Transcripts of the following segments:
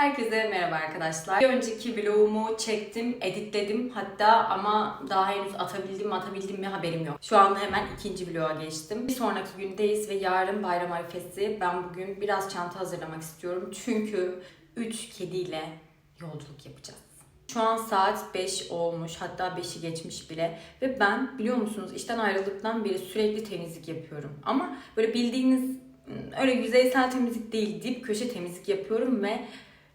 Herkese merhaba arkadaşlar. Bir önceki vlogumu çektim, editledim hatta ama daha henüz atabildim mi atabildim mi haberim yok. Şu anda hemen ikinci vloga geçtim. Bir sonraki gündeyiz ve yarın bayram arifesi. Ben bugün biraz çanta hazırlamak istiyorum. Çünkü 3 kediyle yolculuk yapacağız. Şu an saat 5 olmuş hatta 5'i geçmiş bile ve ben biliyor musunuz işten ayrıldıktan beri sürekli temizlik yapıyorum. Ama böyle bildiğiniz ım, öyle yüzeysel temizlik değil dip köşe temizlik yapıyorum ve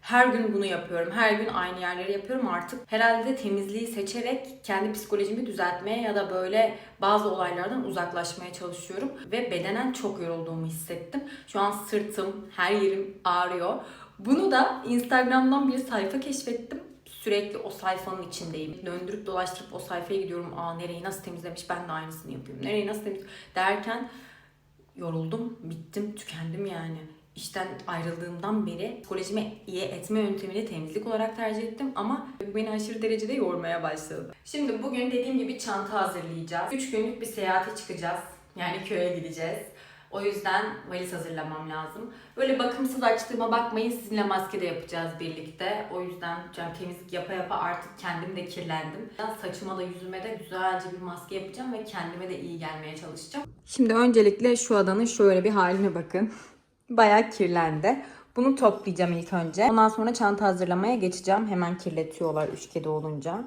her gün bunu yapıyorum. Her gün aynı yerleri yapıyorum artık. Herhalde temizliği seçerek kendi psikolojimi düzeltmeye ya da böyle bazı olaylardan uzaklaşmaya çalışıyorum. Ve bedenen çok yorulduğumu hissettim. Şu an sırtım, her yerim ağrıyor. Bunu da Instagram'dan bir sayfa keşfettim. Sürekli o sayfanın içindeyim. Döndürüp dolaştırıp o sayfaya gidiyorum. Aa nereyi nasıl temizlemiş ben de aynısını yapıyorum. Nereyi nasıl temiz derken yoruldum, bittim, tükendim yani. İşten ayrıldığımdan beri psikolojimi iyi etme yöntemini temizlik olarak tercih ettim ama bu beni aşırı derecede yormaya başladı. Şimdi bugün dediğim gibi çanta hazırlayacağız. 3 günlük bir seyahate çıkacağız. Yani köye gideceğiz. O yüzden valiz hazırlamam lazım. Böyle bakımsız açtığıma bakmayın sizinle maske de yapacağız birlikte. O yüzden yani temizlik yapa yapa artık kendim de kirlendim. Saçıma da yüzüme de güzelce bir maske yapacağım ve kendime de iyi gelmeye çalışacağım. Şimdi öncelikle şu adanın şöyle bir haline bakın. Bayağı kirlendi. Bunu toplayacağım ilk önce. Ondan sonra çanta hazırlamaya geçeceğim. Hemen kirletiyorlar üç kedi olunca.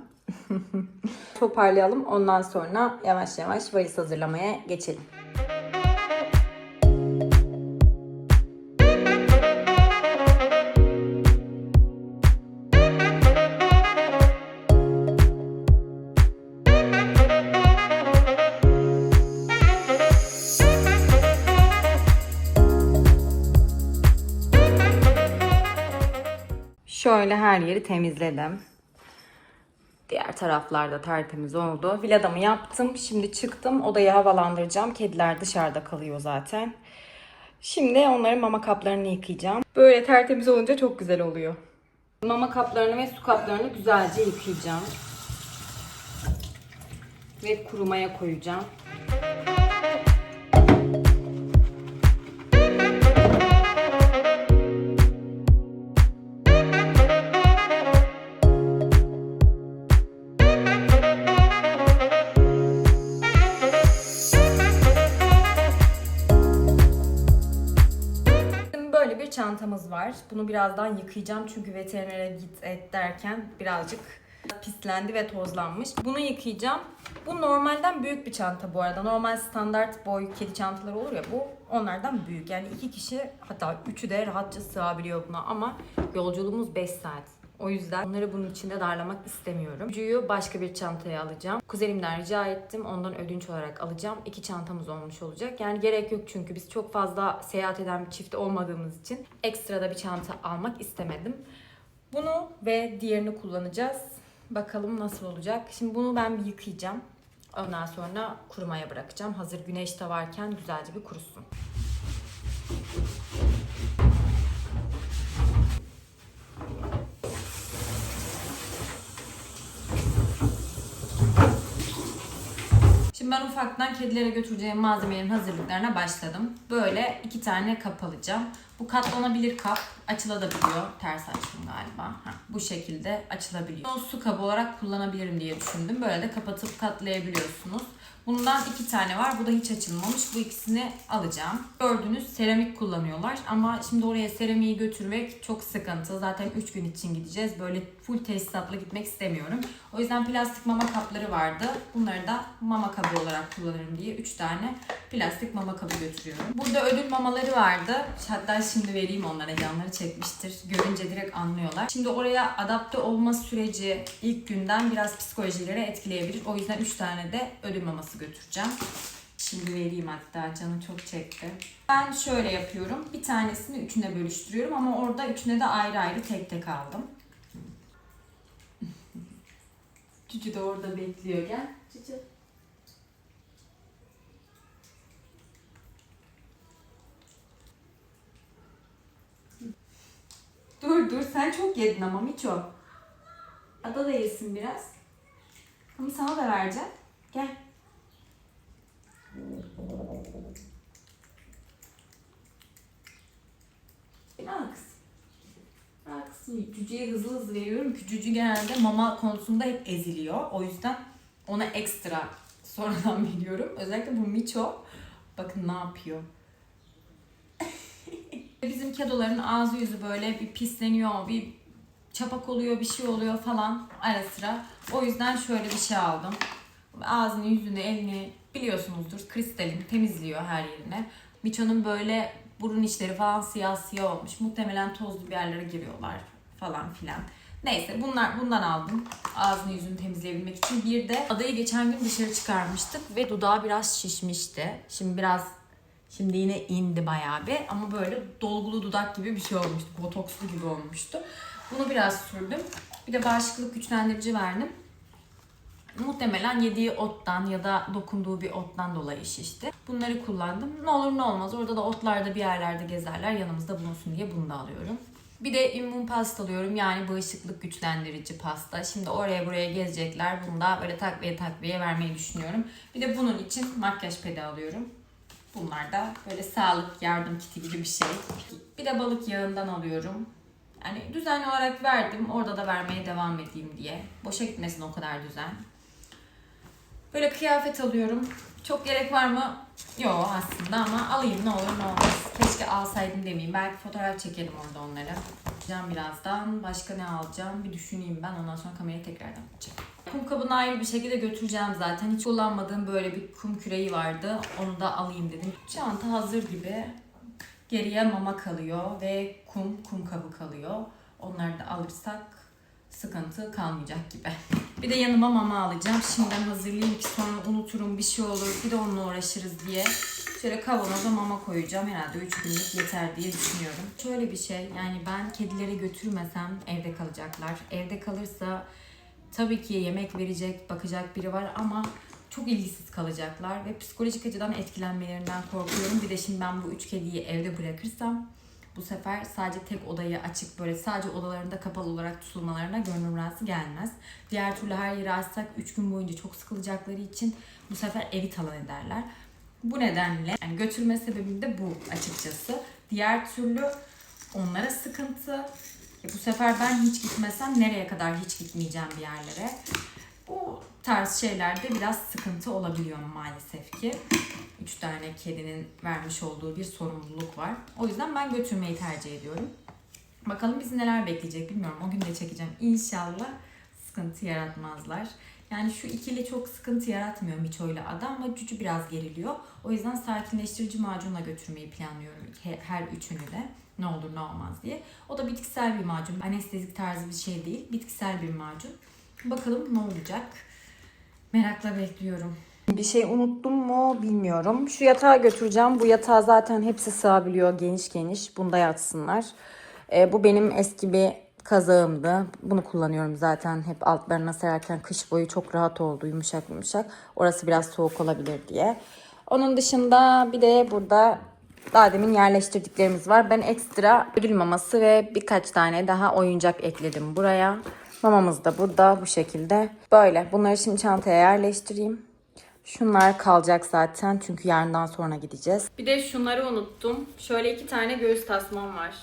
Toparlayalım. Ondan sonra yavaş yavaş valiz hazırlamaya geçelim. Her yeri temizledim. Diğer taraflarda tertemiz oldu. Villadamı yaptım. Şimdi çıktım. Odayı havalandıracağım. Kediler dışarıda kalıyor zaten. Şimdi onların mama kaplarını yıkayacağım. Böyle tertemiz olunca çok güzel oluyor. Mama kaplarını ve su kaplarını güzelce yıkayacağım. Ve kurumaya koyacağım. Çantamız var. Bunu birazdan yıkayacağım çünkü veterinere git et derken birazcık pislendi ve tozlanmış. Bunu yıkayacağım. Bu normalden büyük bir çanta bu arada. Normal standart boy kedi çantaları olur ya bu onlardan büyük. Yani iki kişi hatta üçü de rahatça sığabiliyor buna ama yolculuğumuz 5 saat. O yüzden onları bunun içinde darlamak istemiyorum. Gücüyü başka bir çantaya alacağım. Kuzenimden rica ettim. Ondan ödünç olarak alacağım. İki çantamız olmuş olacak. Yani gerek yok çünkü biz çok fazla seyahat eden bir çift olmadığımız için ekstra da bir çanta almak istemedim. Bunu ve diğerini kullanacağız. Bakalım nasıl olacak. Şimdi bunu ben bir yıkayacağım. Ondan sonra kurumaya bırakacağım. Hazır güneş de varken güzelce bir kurusun. Şimdi ben ufaktan kedilere götüreceğim malzemelerin hazırlıklarına başladım. Böyle iki tane kap alacağım. Bu katlanabilir kap açılabiliyor. Ters açtım galiba. Heh, bu şekilde açılabiliyor. Onu su kabı olarak kullanabilirim diye düşündüm. Böyle de kapatıp katlayabiliyorsunuz. Bundan iki tane var. Bu da hiç açılmamış. Bu ikisini alacağım. Gördüğünüz seramik kullanıyorlar. Ama şimdi oraya seramiği götürmek çok sıkıntı. Zaten 3 gün için gideceğiz. Böyle full tesisatla gitmek istemiyorum. O yüzden plastik mama kapları vardı. Bunları da mama kabı olarak kullanırım diye 3 tane plastik mama kabı götürüyorum. Burada ödül mamaları vardı. Hatta şimdi vereyim onlara. Canları çekmiştir. Görünce direkt anlıyorlar. Şimdi oraya adapte olma süreci ilk günden biraz psikolojileri etkileyebilir. O yüzden 3 tane de ödül maması götüreceğim. Şimdi vereyim hatta canı çok çekti. Ben şöyle yapıyorum. Bir tanesini üçüne bölüştürüyorum ama orada üçüne de ayrı ayrı tek tek aldım. Cücü de orada bekliyor. Gel. Cücü. Dur dur sen çok yedin ama Miço. Ada da yesin biraz. Ama sana da vereceğim. Gel. Al kızım. Al kızım. Cüceye hızlı hızlı veriyorum. Cücü genelde mama konusunda hep eziliyor. O yüzden ona ekstra sonradan veriyorum. Özellikle bu Miço. Bakın ne yapıyor. Bizim kedoların ağzı yüzü böyle bir pisleniyor, bir çapak oluyor, bir şey oluyor falan ara sıra. O yüzden şöyle bir şey aldım. Ağzını, yüzünü, elini biliyorsunuzdur kristalin temizliyor her yerine. Miço'nun böyle burun içleri falan siyah siyah olmuş. Muhtemelen tozlu bir yerlere giriyorlar falan filan. Neyse bunlar bundan aldım. Ağzını yüzünü temizleyebilmek için. Bir de adayı geçen gün dışarı çıkarmıştık ve dudağı biraz şişmişti. Şimdi biraz Şimdi yine indi bayağı bir ama böyle dolgulu dudak gibi bir şey olmuştu. Botokslu gibi olmuştu. Bunu biraz sürdüm. Bir de bağışıklık güçlendirici verdim. Muhtemelen yediği ottan ya da dokunduğu bir ottan dolayı şişti. Bunları kullandım. Ne olur ne olmaz. Orada da otlarda bir yerlerde gezerler. Yanımızda bulunsun diye bunu da alıyorum. Bir de immün pasta alıyorum. Yani bağışıklık güçlendirici pasta. Şimdi oraya buraya gezecekler. Bunu da böyle takviye takviye vermeyi düşünüyorum. Bir de bunun için makyaj pedi alıyorum. Bunlar da böyle sağlık yardım kiti gibi bir şey. Bir de balık yağından alıyorum. Yani düzenli olarak verdim. Orada da vermeye devam edeyim diye. Boşa gitmesin o kadar düzen. Böyle kıyafet alıyorum. Çok gerek var mı? Yok aslında ama alayım ne olur ne olmaz. Keşke alsaydım demeyeyim. Belki fotoğraf çekelim orada onları. Alacağım birazdan. Başka ne alacağım? Bir düşüneyim ben. Ondan sonra kamerayı tekrardan açacağım. Kum kabını ayrı bir şekilde götüreceğim zaten. Hiç kullanmadığım böyle bir kum küreği vardı. Onu da alayım dedim. Çanta hazır gibi. Geriye mama kalıyor ve kum, kum kabı kalıyor. Onları da alırsak sıkıntı kalmayacak gibi. Bir de yanıma mama alacağım. Şimdiden hazırlayayım ki sonra unuturum bir şey olur. Bir de onunla uğraşırız diye. Şöyle kavanoza mama koyacağım. Herhalde 3 günlük yeter diye düşünüyorum. Şöyle bir şey yani ben kedileri götürmesem evde kalacaklar. Evde kalırsa tabii ki yemek verecek, bakacak biri var ama çok ilgisiz kalacaklar ve psikolojik açıdan etkilenmelerinden korkuyorum. Bir de şimdi ben bu üç kediyi evde bırakırsam bu sefer sadece tek odayı açık böyle sadece odalarında kapalı olarak tutulmalarına gönlüm razı gelmez. Diğer türlü her yeri açsak 3 gün boyunca çok sıkılacakları için bu sefer evi talan ederler. Bu nedenle yani götürme sebebim de bu açıkçası. Diğer türlü onlara sıkıntı. E bu sefer ben hiç gitmesem nereye kadar hiç gitmeyeceğim bir yerlere. Bu tarz şeylerde biraz sıkıntı olabiliyor maalesef ki. Üç tane kedinin vermiş olduğu bir sorumluluk var. O yüzden ben götürmeyi tercih ediyorum. Bakalım bizi neler bekleyecek bilmiyorum. O gün de çekeceğim. İnşallah sıkıntı yaratmazlar. Yani şu ikili çok sıkıntı yaratmıyor Miço ile Ada ama Cücü biraz geriliyor. O yüzden sakinleştirici macunla götürmeyi planlıyorum he- her üçünü de. Ne olur ne olmaz diye. O da bitkisel bir macun. Anestezik tarzı bir şey değil. Bitkisel bir macun. Bakalım ne olacak. Merakla bekliyorum. Bir şey unuttum mu bilmiyorum. Şu yatağı götüreceğim. Bu yatağa zaten hepsi sığabiliyor geniş geniş. Bunda yatsınlar. Ee, bu benim eski bir kazağımdı. Bunu kullanıyorum zaten hep altlarına sererken kış boyu çok rahat oldu. Yumuşak yumuşak. Orası biraz soğuk olabilir diye. Onun dışında bir de burada daha demin yerleştirdiklerimiz var. Ben ekstra ödül maması ve birkaç tane daha oyuncak ekledim buraya. Mamamız da burada bu şekilde. Böyle. Bunları şimdi çantaya yerleştireyim. Şunlar kalacak zaten çünkü yarından sonra gideceğiz. Bir de şunları unuttum. Şöyle iki tane göğüs tasmam var.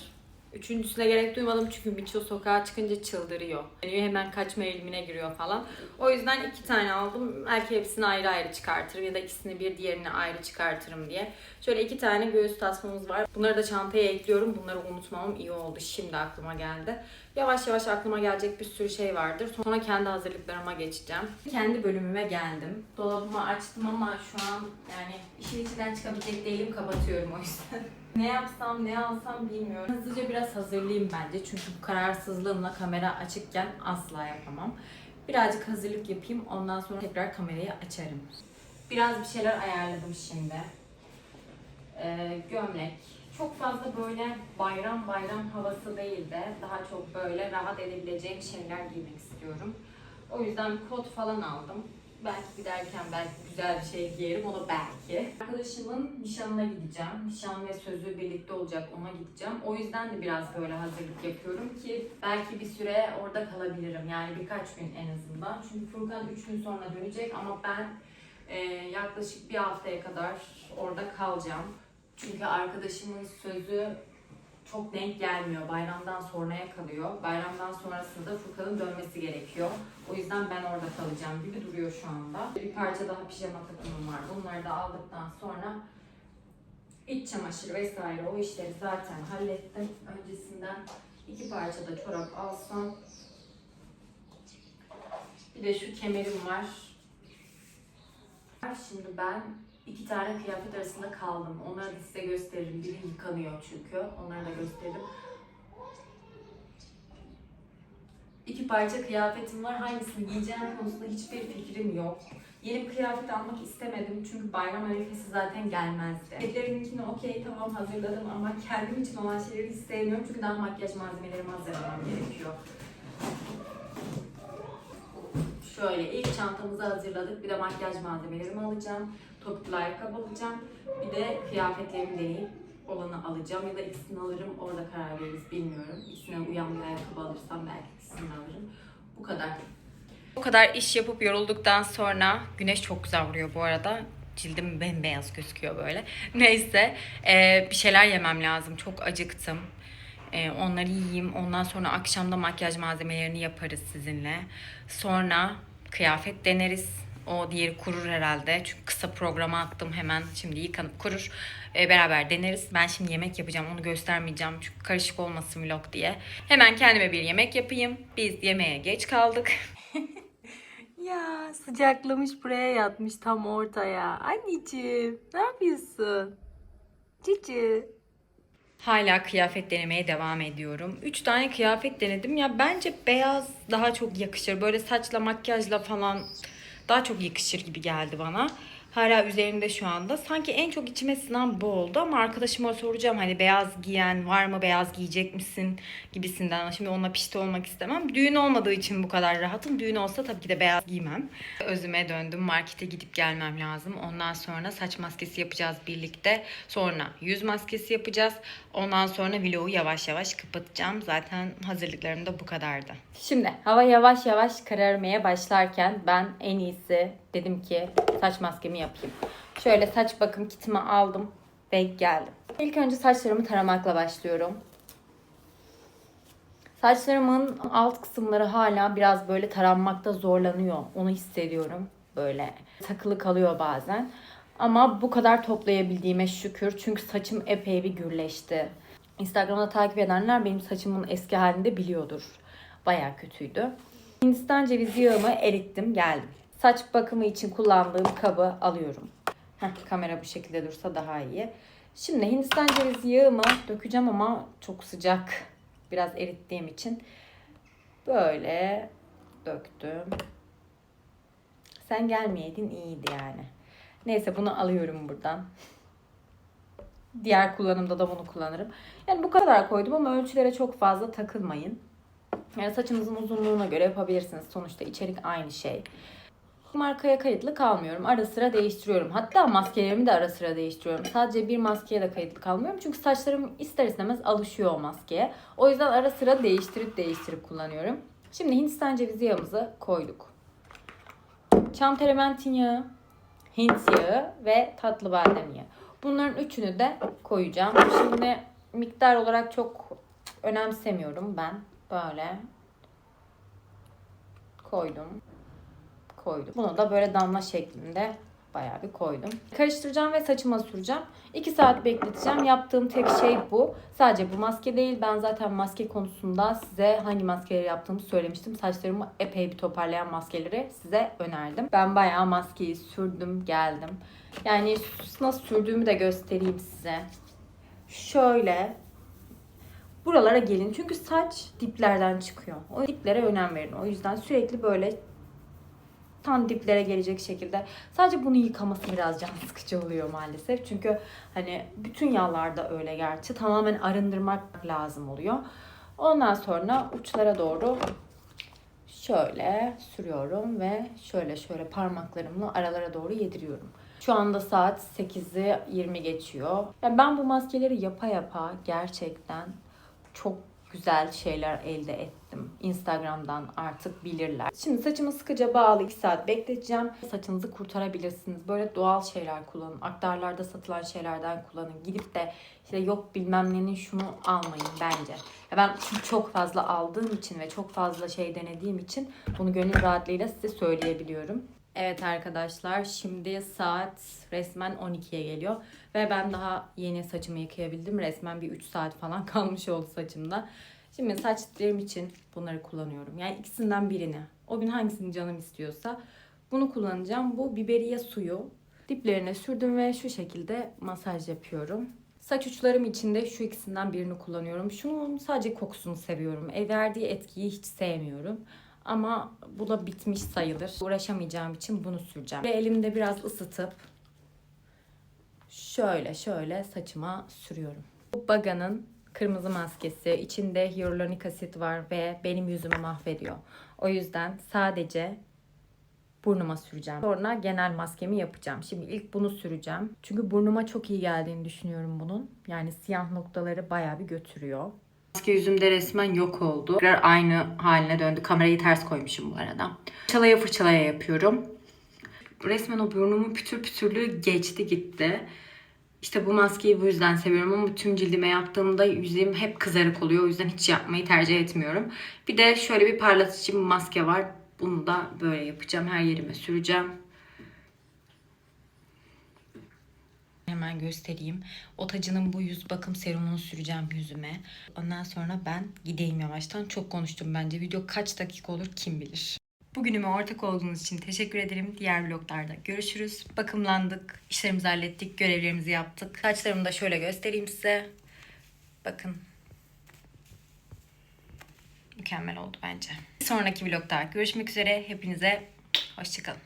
Üçüncüsüne gerek duymadım çünkü Miço sokağa çıkınca çıldırıyor. Yani hemen kaçma eğilimine giriyor falan. O yüzden iki tane aldım. Belki hepsini ayrı ayrı çıkartırım ya da ikisini bir diğerini ayrı çıkartırım diye. Şöyle iki tane göğüs tasmamız var. Bunları da çantaya ekliyorum. Bunları unutmamam iyi oldu. Şimdi aklıma geldi. Yavaş yavaş aklıma gelecek bir sürü şey vardır. Sonra kendi hazırlıklarıma geçeceğim. Kendi bölümüme geldim. Dolabımı açtım ama şu an yani işin içinden çıkabilecek değilim. Kapatıyorum o yüzden. ne yapsam ne alsam bilmiyorum. Hızlıca biraz hazırlayayım bence. Çünkü bu kararsızlığımla kamera açıkken asla yapamam. Birazcık hazırlık yapayım. Ondan sonra tekrar kamerayı açarım. Biraz bir şeyler ayarladım şimdi. Ee, gömlek. Çok fazla böyle bayram bayram havası değil de daha çok böyle rahat edebileceğim şeyler giymek istiyorum. O yüzden kot falan aldım. Belki giderken belki güzel bir şey giyerim, o da belki. Arkadaşımın nişanına gideceğim. Nişan ve sözü birlikte olacak, ona gideceğim. O yüzden de biraz böyle hazırlık yapıyorum ki belki bir süre orada kalabilirim. Yani birkaç gün en azından. Çünkü Furkan 3 gün sonra dönecek ama ben e, yaklaşık bir haftaya kadar orada kalacağım. Çünkü arkadaşımın sözü çok denk gelmiyor. Bayramdan sonraya kalıyor. Bayramdan sonrasında Furkan'ın dönmesi gerekiyor. O yüzden ben orada kalacağım gibi duruyor şu anda. Bir parça daha pijama takımım var. Bunları da aldıktan sonra iç çamaşır vesaire o işleri zaten hallettim. Öncesinden iki parça da çorap alsam. Bir de şu kemerim var. Şimdi ben iki tane kıyafet arasında kaldım. Onları da size gösteririm. Biri yıkanıyor çünkü. Onları da gösteririm. İki parça kıyafetim var. Hangisini giyeceğim konusunda hiçbir fikrim yok. Yeni bir kıyafet almak istemedim çünkü bayram arifesi zaten gelmezdi. Etlerinkini okey tamam hazırladım ama kendim için olan şeyleri hiç sevmiyorum çünkü daha makyaj malzemelerimi hazırlamam gerekiyor. Şöyle ilk çantamızı hazırladık. Bir de makyaj malzemelerimi alacağım. Topuklu ayakkabı alacağım. Bir de kıyafetlerimi deneyip olanı alacağım. Ya da ikisini alırım. Orada karar veririz bilmiyorum. İkisine uyan bir ayakkabı alırsam belki ikisini alırım. Bu kadar. O kadar iş yapıp yorulduktan sonra güneş çok güzel vuruyor bu arada. Cildim bembeyaz gözüküyor böyle. Neyse eee, bir şeyler yemem lazım. Çok acıktım. Eee, onları yiyeyim. Ondan sonra akşamda makyaj malzemelerini yaparız sizinle. Sonra kıyafet deneriz. O diğeri kurur herhalde. Çünkü kısa programa attım hemen. Şimdi yıkanıp kurur. Eee, beraber deneriz. Ben şimdi yemek yapacağım. Onu göstermeyeceğim. Çünkü karışık olmasın vlog diye. Hemen kendime bir yemek yapayım. Biz yemeğe geç kaldık. Ya sıcaklamış buraya yatmış tam ortaya. Anneciğim ne yapıyorsun? Cici. Hala kıyafet denemeye devam ediyorum. 3 tane kıyafet denedim. Ya bence beyaz daha çok yakışır. Böyle saçla makyajla falan daha çok yakışır gibi geldi bana. Hala üzerinde şu anda. Sanki en çok içime sinen bu oldu ama arkadaşıma soracağım hani beyaz giyen var mı, beyaz giyecek misin gibisinden. Şimdi onunla pişti olmak istemem. Düğün olmadığı için bu kadar rahatım. Düğün olsa tabii ki de beyaz giymem. Özüme döndüm. Markete gidip gelmem lazım. Ondan sonra saç maskesi yapacağız birlikte. Sonra yüz maskesi yapacağız. Ondan sonra vlogu yavaş yavaş kapatacağım. Zaten hazırlıklarım da bu kadardı. Şimdi hava yavaş yavaş kararmaya başlarken ben en iyisi dedim ki saç maskemi yapayım. Şöyle saç bakım kitimi aldım ve geldim. İlk önce saçlarımı taramakla başlıyorum. Saçlarımın alt kısımları hala biraz böyle taranmakta zorlanıyor. Onu hissediyorum. Böyle takılı kalıyor bazen. Ama bu kadar toplayabildiğime şükür. Çünkü saçım epey bir gürleşti. Instagram'da takip edenler benim saçımın eski halinde biliyordur. Baya kötüydü. Hindistan cevizi yağımı erittim geldim. Saç bakımı için kullandığım kabı alıyorum. Heh, kamera bu şekilde dursa daha iyi. Şimdi Hindistan cevizi yağımı dökeceğim ama çok sıcak. Biraz erittiğim için böyle döktüm. Sen gelmeyeydin iyiydi yani. Neyse bunu alıyorum buradan. Diğer kullanımda da bunu kullanırım. Yani bu kadar koydum ama ölçülere çok fazla takılmayın. Yani saçınızın uzunluğuna göre yapabilirsiniz. Sonuçta içerik aynı şey. Markaya kayıtlı kalmıyorum. Ara sıra değiştiriyorum. Hatta maskelerimi de ara sıra değiştiriyorum. Sadece bir maskeye de kayıtlı kalmıyorum. Çünkü saçlarım ister istemez alışıyor o maskeye. O yüzden ara sıra değiştirip değiştirip kullanıyorum. Şimdi Hindistan cevizi yağımızı koyduk. Çam terementin yağı, Hint yağı ve tatlı badem yağı. Bunların üçünü de koyacağım. Şimdi miktar olarak çok önemsemiyorum ben. Böyle koydum. Koydum. Bunu da böyle damla şeklinde bayağı bir koydum. Karıştıracağım ve saçıma süreceğim. 2 saat bekleteceğim. Yaptığım tek şey bu. Sadece bu maske değil. Ben zaten maske konusunda size hangi maskeleri yaptığımı söylemiştim. Saçlarımı epey bir toparlayan maskeleri size önerdim. Ben bayağı maskeyi sürdüm, geldim. Yani nasıl sürdüğümü de göstereyim size. Şöyle buralara gelin. Çünkü saç diplerden çıkıyor. O diplere önem verin. O yüzden sürekli böyle tam diplere gelecek şekilde. Sadece bunu yıkaması biraz can sıkıcı oluyor maalesef. Çünkü hani bütün yağlarda öyle gerçi. Tamamen arındırmak lazım oluyor. Ondan sonra uçlara doğru şöyle sürüyorum ve şöyle şöyle parmaklarımla aralara doğru yediriyorum. Şu anda saat 8'i 20 geçiyor. Yani ben bu maskeleri yapa yapa gerçekten çok güzel şeyler elde ettim. Instagram'dan artık bilirler. Şimdi saçımı sıkıca bağlı 2 saat bekleteceğim. Saçınızı kurtarabilirsiniz. Böyle doğal şeyler kullanın. Aktarlarda satılan şeylerden kullanın. Gidip de işte yok bilmem nenin şunu almayın bence. Ya ben çünkü çok fazla aldığım için ve çok fazla şey denediğim için bunu gönül rahatlığıyla size söyleyebiliyorum. Evet arkadaşlar şimdi saat resmen 12'ye geliyor ve ben daha yeni saçımı yıkayabildim. Resmen bir 3 saat falan kalmış oldu saçımda. Şimdi saç diplerim için bunları kullanıyorum. Yani ikisinden birini. O gün hangisini canım istiyorsa bunu kullanacağım. Bu biberiye suyu. Diplerine sürdüm ve şu şekilde masaj yapıyorum. Saç uçlarım için de şu ikisinden birini kullanıyorum. Şunun sadece kokusunu seviyorum. E, verdiği etkiyi hiç sevmiyorum. Ama bu da bitmiş sayılır. Uğraşamayacağım için bunu süreceğim. Ve elimde biraz ısıtıp şöyle şöyle saçıma sürüyorum. Bu Baga'nın kırmızı maskesi. İçinde hyaluronik asit var ve benim yüzümü mahvediyor. O yüzden sadece burnuma süreceğim. Sonra genel maskemi yapacağım. Şimdi ilk bunu süreceğim. Çünkü burnuma çok iyi geldiğini düşünüyorum bunun. Yani siyah noktaları bayağı bir götürüyor. Maske yüzümde resmen yok oldu. Tekrar aynı haline döndü. Kamerayı ters koymuşum bu arada. Fırçalaya fırçalaya yapıyorum. Resmen o burnumun pütür pütürlüğü geçti gitti. İşte bu maskeyi bu yüzden seviyorum ama tüm cildime yaptığımda yüzüm hep kızarık oluyor. O yüzden hiç yapmayı tercih etmiyorum. Bir de şöyle bir parlatıcı bir maske var. Bunu da böyle yapacağım. Her yerime süreceğim. Hemen göstereyim. Otacı'nın bu yüz bakım serumunu süreceğim yüzüme. Ondan sonra ben gideyim yavaştan. Çok konuştum bence. Video kaç dakika olur kim bilir. Bugünüme ortak olduğunuz için teşekkür ederim. Diğer vloglarda görüşürüz. Bakımlandık, işlerimizi hallettik, görevlerimizi yaptık. Saçlarımı da şöyle göstereyim size. Bakın. Mükemmel oldu bence. Bir sonraki vlogda görüşmek üzere. Hepinize hoşçakalın.